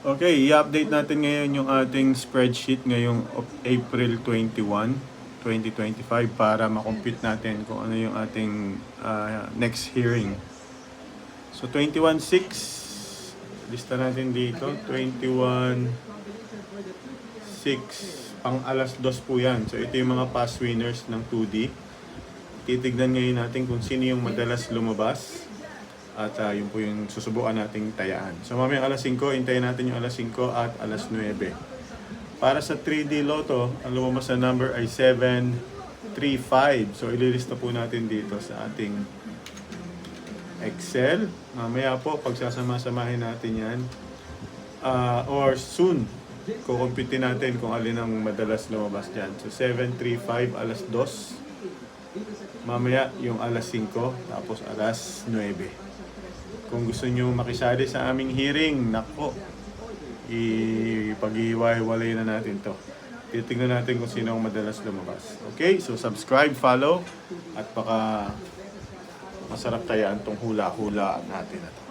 Okay, i-update natin ngayon yung ating spreadsheet ngayong April 21, 2025 para makompute natin kung ano yung ating ah, next hearing. So 21.6, lista natin dito, 21.6, pang alas dos po yan. So ito yung mga past winners ng 2D. Titignan ngayon natin kung sino yung madalas lumabas. At ah, yun po yung susubukan nating tayaan. So mamayang alas 5, hintayin natin yung alas 5 at alas 9. Para sa 3D Lotto, ang lumabas na number ay 735. So ililista po natin dito sa ating Excel. Mamaya po, pagsasama-samahin natin yan. Ah, or soon, kukumpitin natin kung alin ang madalas lumabas dyan. So 735 alas 2. Mamaya yung alas 5, tapos alas 9. Kung gusto nyo makisali sa aming hearing, nako, ipag-iwalay na natin to. Titignan natin kung sino ang madalas lumabas. Okay? So subscribe, follow, at baka masarap tayaan tong hula-hula natin na to.